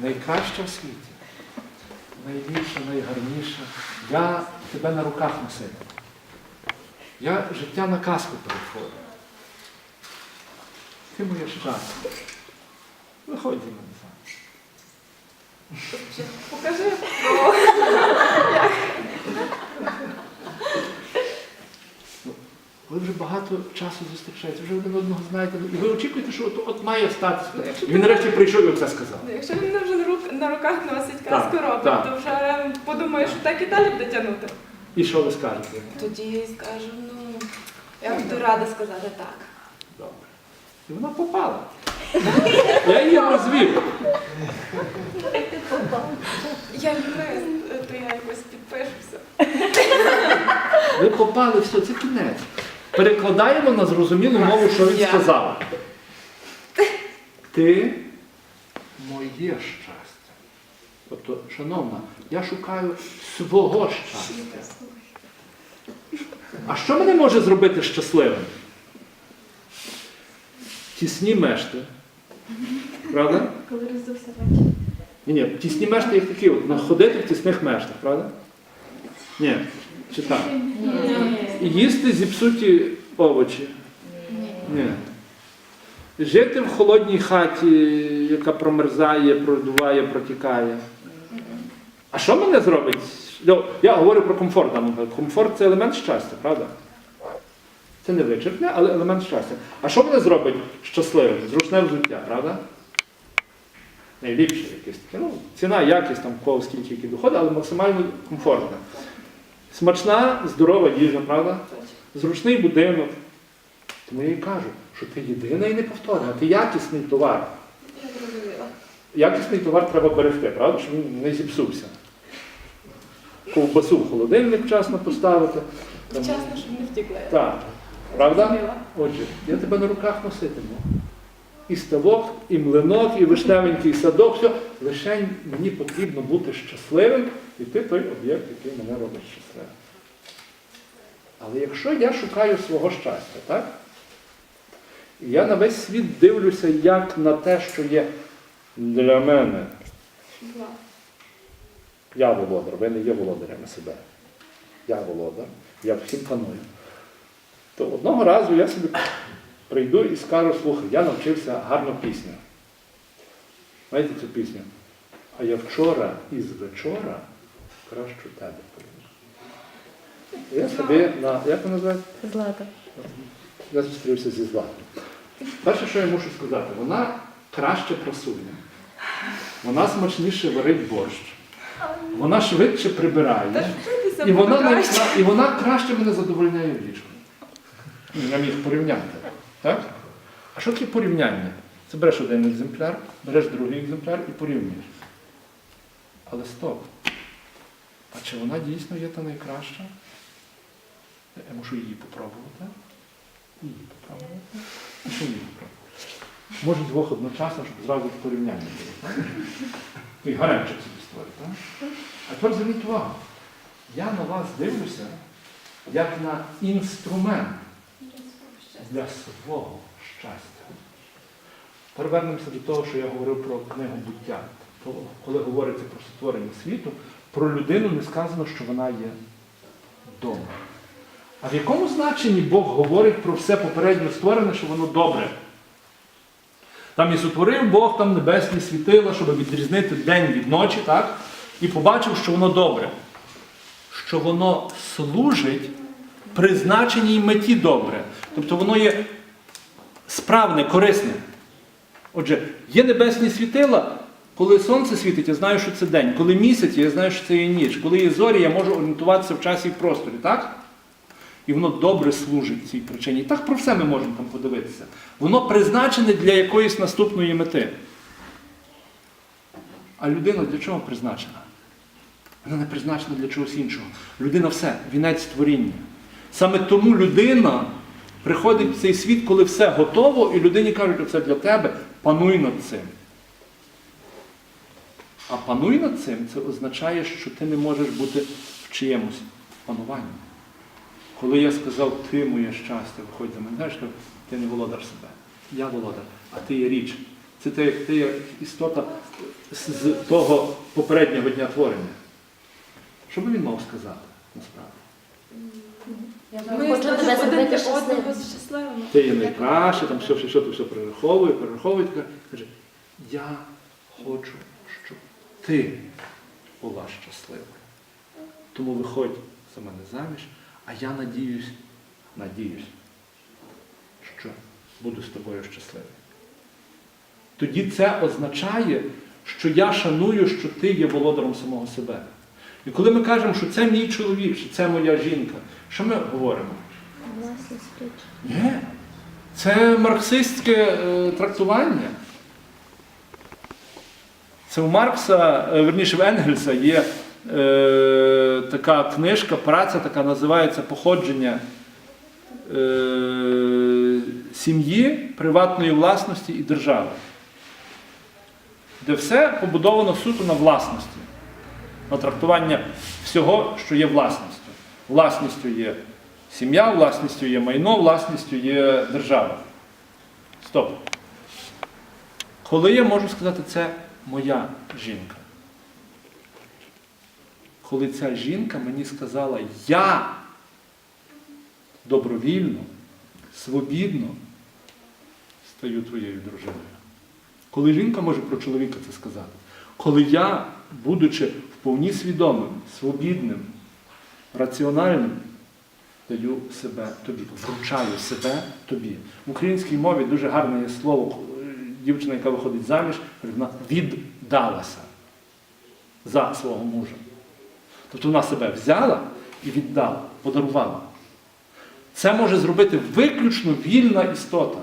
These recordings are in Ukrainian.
Найкраща в світі. Найліпша, найгарніша. Я тебе на руках носив. Я життя на казку перетворив. Ти моє щастя. Виходь зі мене. Покажи. Ви вже багато часу зустрічаєтеся, вже один одного знаєте. І ви очікуєте, що от, от має статися. І він нарешті прийшов і оце сказав. Ну, Якщо він вже на, рук, на руках носить казку робить, то вже подумаю, що так і далі буде тягнути. І що ви скажете? Тоді скажу, ну, я буду рада сказати так. Добре. І вона попала. Я її розвів. Я юрист, то я якось підпишуся. Ви попали, все, це кінець. Перекладаємо на зрозумілу мову, що він сказав. Ти моє щастя. Тобто, шановна, я шукаю свого щастя. А що мене може зробити щасливим? Тісні мешти. Правда? Коли роздувся вечір. Ні, ні, тісні мешти як такі, от, ходити в тісних мештах, правда? Ні. Чи так? І їсти зіпсуті овочі. Ні. Жити в холодній хаті, яка промерзає, продуває, протікає. А що мене зробить? Ну, Я говорю про комфорт. Комфорт це елемент щастя, правда? Це не вичерпне, але елемент щастя. А що мене зробить щасливим? Зручне взуття, правда? Найліпше якесь таке. Ну, ціна, якість, там, кого скільки які доходи, але максимально комфортна. Смачна, здорова їжа, правда? Зручний будинок. Тому я і кажу, що ти єдина і неповторна, ти якісний товар. Якісний товар треба берегти, правда, щоб він не зіпсувся. Ковбасу в холодильник вчасно поставити. Там, Чесно, щоб не втікли. Так, правда? Отже, я тебе на руках носитиму. І ставок, і млинок, і вишневенький садок, все. Лише мені потрібно бути щасливим, і ти той об'єкт, який мене робить щасливим. Але якщо я шукаю свого щастя, так? І я на весь світ дивлюся як на те, що є для мене. Я володар, ви не є володарями себе. Я володар, я всім паную. То одного разу я собі прийду і скажу, слухай, я навчився гарну пісню. Знаєте цю пісню? А я вчора із вечора кращу тебе. Я собі на, як вона називається? Злата. Я зустрівся зі Златою. Перше, що я мушу сказати, вона краще прасує. Вона смачніше варить борщ. Вона швидше прибирає. І вона, краще. і вона краще мене задовольняє в ліжку. Я міг порівняти. Так? А що таке порівняння? Це береш один екземпляр, береш другий екземпляр і порівнюєш. Але стоп. А чи вона дійсно є та найкраща? Я мушу її попробувати. Її попробувати. Що її попробувати? Може двох одночасно, щоб зразу порівняння було. І гаряче собі створити. так? А тепер зверніть увагу. Я на вас дивлюся як на інструмент для свого щастя. Тепер вернемося до того, що я говорив про книгу буття. Коли говориться про створення світу, про людину не сказано, що вона є вдома. А в якому значенні Бог говорить про все попередньо створене, що воно добре? Там і сотворив Бог там небесні світила, щоб відрізнити день від ночі, так? І побачив, що воно добре. Що воно служить призначеній меті добре. Тобто воно є справне, корисне. Отже, є небесні світила, коли сонце світить, я знаю, що це день. Коли місяць, я знаю, що це є ніч. Коли є зорі, я можу орієнтуватися в часі і просторі, так? І воно добре служить цій причині. І так про все ми можемо там подивитися. Воно призначене для якоїсь наступної мети. А людина для чого призначена? Вона не призначена для чогось іншого. Людина все, вінець творіння. Саме тому людина приходить в цей світ, коли все готово, і людині кажуть, оце для тебе, пануй над цим. А пануй над цим це означає, що ти не можеш бути в чиємусь пануванні. Коли я сказав, ти моє щастя, виходь за мене, знаєш, ти не володар себе. Я володар, а ти є річ. Це ти, ти як істота з того попереднього дня творення? Що би він мав сказати насправді? Я Ми хочу тебе зробити щасливим. Ти є найкраще, там все, все, все, все перераховує, перераховує, така, каже, я хочу, щоб ти була щасливою. Тому виходь за мене заміж, а я надіюсь, надіюсь, що буду з тобою щасливий. Тоді це означає, що я шаную, що ти є володаром самого себе. І коли ми кажемо, що це мій чоловік, що це моя жінка, що ми говоримо? Ні. Це марксистське е, трактування. Це у Маркса, е, верніше в Енгельса є е, така книжка, праця така називається Походження е, сім'ї, приватної власності і держави. Де все побудовано суто на власності, на трактування всього, що є власністю. Власністю є сім'я, власністю є майно, власністю є держава. Стоп. Коли я можу сказати, це моя жінка? Коли ця жінка мені сказала, я добровільно, свобідно стаю твоєю дружиною. Коли жінка може про чоловіка це сказати, коли я, будучи вповні свідомим, свобідним, раціональним, даю себе тобі, вручаю себе тобі. В українській мові дуже гарне є слово, е, дівчина, яка виходить заміж, вона віддалася за свого мужа. Тобто вона себе взяла і віддала, подарувала. Це може зробити виключно вільна істота.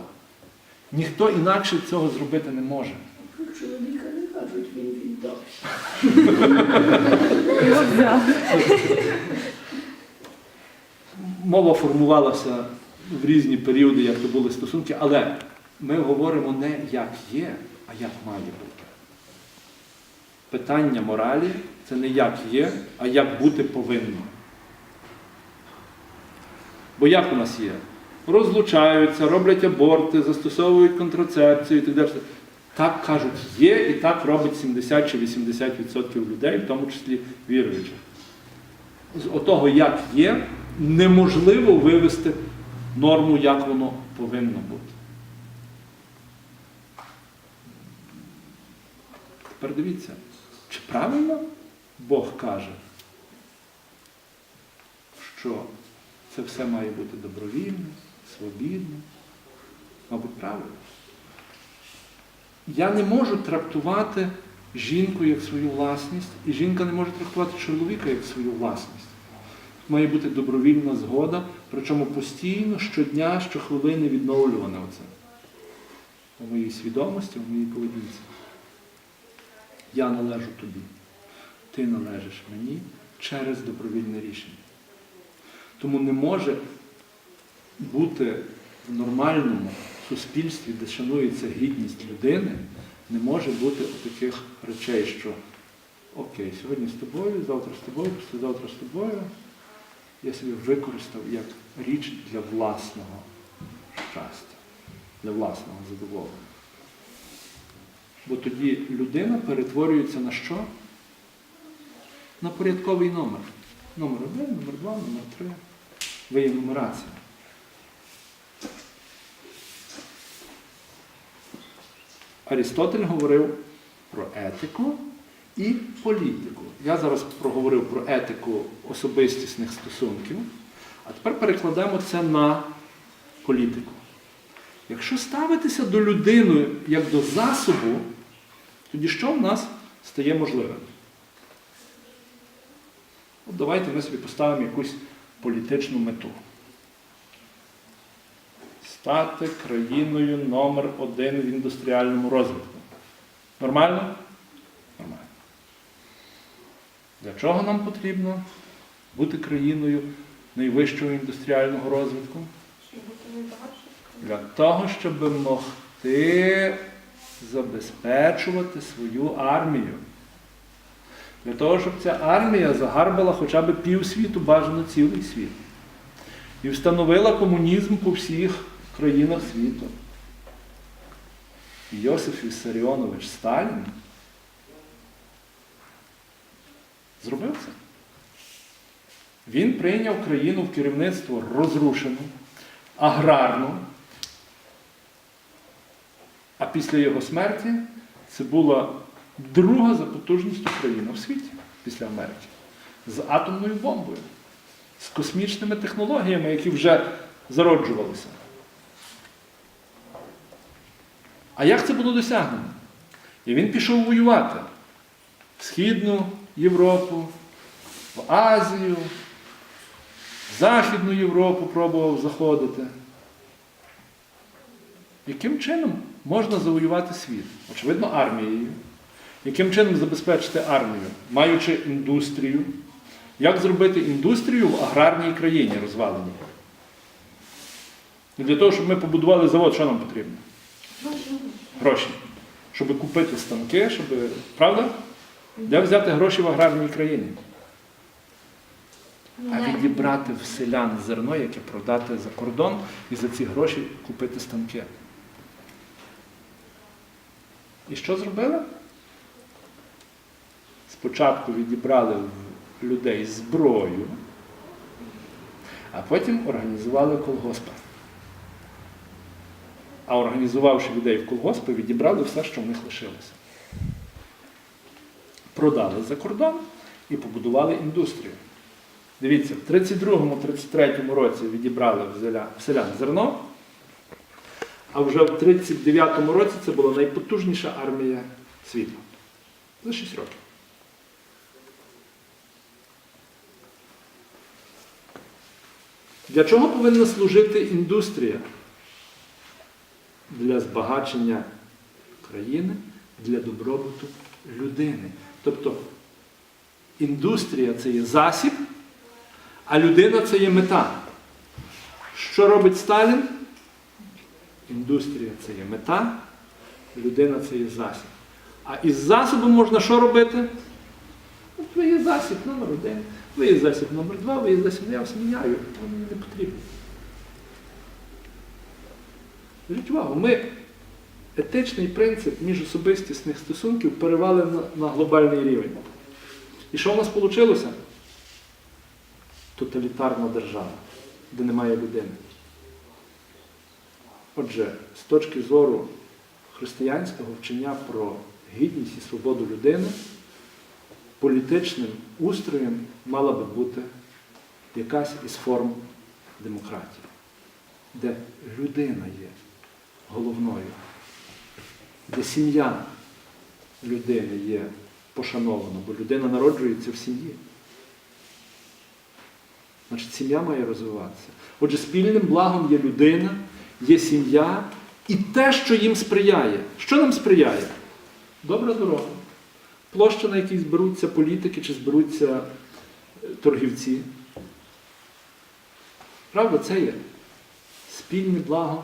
Ніхто інакше цього зробити не може. Про чоловіка не кажуть, він віддав. Мова формувалася в різні періоди, як то були стосунки, але ми говоримо не як є, а як має бути. Питання моралі це не як є, а як бути повинно. Бо як у нас є? Розлучаються, роблять аборти, застосовують контрацепцію і так далі. Так кажуть, є, і так робить 70 чи 80% людей, в тому числі віруючих. З отого, як є, неможливо вивести норму, як воно повинно бути. Тепер дивіться, чи правильно Бог каже, що це все має бути добровільно, свобідно? Мабуть, правильно. Я не можу трактувати жінку як свою власність, і жінка не може трактувати чоловіка як свою власність. Має бути добровільна згода, причому постійно, щодня, щохвилини відновлюване оце. У моїй свідомості, у моїй поведінці. Я належу тобі. Ти належиш мені через добровільне рішення. Тому не може бути в нормальному суспільстві, де шанується гідність людини, не може бути таких речей, що окей, сьогодні з тобою, завтра з тобою, післязавтра з тобою. Я собі використав як річ для власного щастя, для власного задоволення. Бо тоді людина перетворюється на що? На порядковий номер. Номер один, номер два, номер три. Ви є нумерація. Арістотель говорив про етику і політику. Я зараз проговорив про етику особистісних стосунків, а тепер перекладемо це на політику. Якщо ставитися до людини як до засобу, тоді що в нас стає можливим? От давайте ми собі поставимо якусь політичну мету. Стати країною номер один в індустріальному розвитку. Нормально? Нормально. Для чого нам потрібно бути країною найвищого індустріального розвитку? Для того, щоб могти забезпечувати свою армію. Для того, щоб ця армія загарбила хоча б півсвіту, бажано цілий світ. І встановила комунізм по всіх країнах світу. Йосиф Віссаріонович Сталін Зробив це. Він прийняв країну в керівництво розрушену, аграрну. А після його смерті це була друга за потужністю країна в світі після Америки. З атомною бомбою, з космічними технологіями, які вже зароджувалися. А як це було досягнено? І він пішов воювати в Східну Європу, в Азію, в Західну Європу пробував заходити. Яким чином можна завоювати світ? Очевидно, армією. Яким чином забезпечити армію, маючи індустрію? Як зробити індустрію в аграрній країні розваленій? Для того, щоб ми побудували завод, що нам потрібно? Гроші. Щоб купити станки, щоб. Правда? Де взяти гроші в аграрній країні? А відібрати в селян зерно, яке продати за кордон, і за ці гроші купити станки. І що зробили? Спочатку відібрали в людей зброю, а потім організували колгоспи. А організувавши людей в колгоспи, відібрали все, що в них лишилося. Продали за кордон і побудували індустрію. Дивіться, в 32-33 році відібрали в селян зерно, а вже в 39-му році це була найпотужніша армія світу. За 6 років. Для чого повинна служити індустрія? Для збагачення країни, для добробуту людини. Тобто індустрія це є засіб, а людина це є мета. Що робить Сталін? Індустрія це є мета, людина це є засіб. А із засобом можна що робити? От ви є засіб номер один, ви є засіб номер два, ви є засіб, я вас міняю, мені не потрібно. Зверніть увагу, ми етичний принцип міжособистісних стосунків перевели на, на глобальний рівень. І що в нас вийшло? Тоталітарна держава, де немає людини. Отже, з точки зору християнського вчення про гідність і свободу людини, політичним устроєм мала би бути якась із форм демократії, де людина є головною, де сім'я людини є пошанована, бо людина народжується в сім'ї. Значить, сім'я має розвиватися. Отже, спільним благом є людина, є сім'я і те, що їм сприяє. Що нам сприяє? Добра дорога. Площа, на якій зберуться політики чи зберуться е, торгівці. Правда, це є. Спільне благо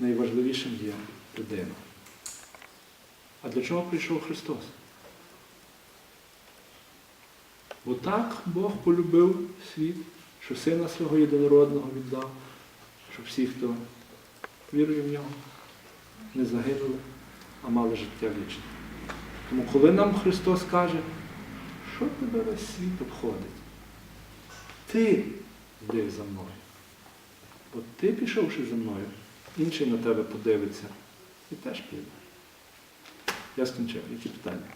найважливішим є людина. А для чого прийшов Христос? Бо так Бог полюбив світ, що Сина свого єдинородного віддав, щоб всі, хто вірує в нього, не загинули, а мали життя вічне. Тому коли нам Христос каже, що тебе весь світ обходить? Ти йди за мною. Бо ти, пішовши за мною, інший на тебе подивиться і теж піде. Я скінчив. Які питання?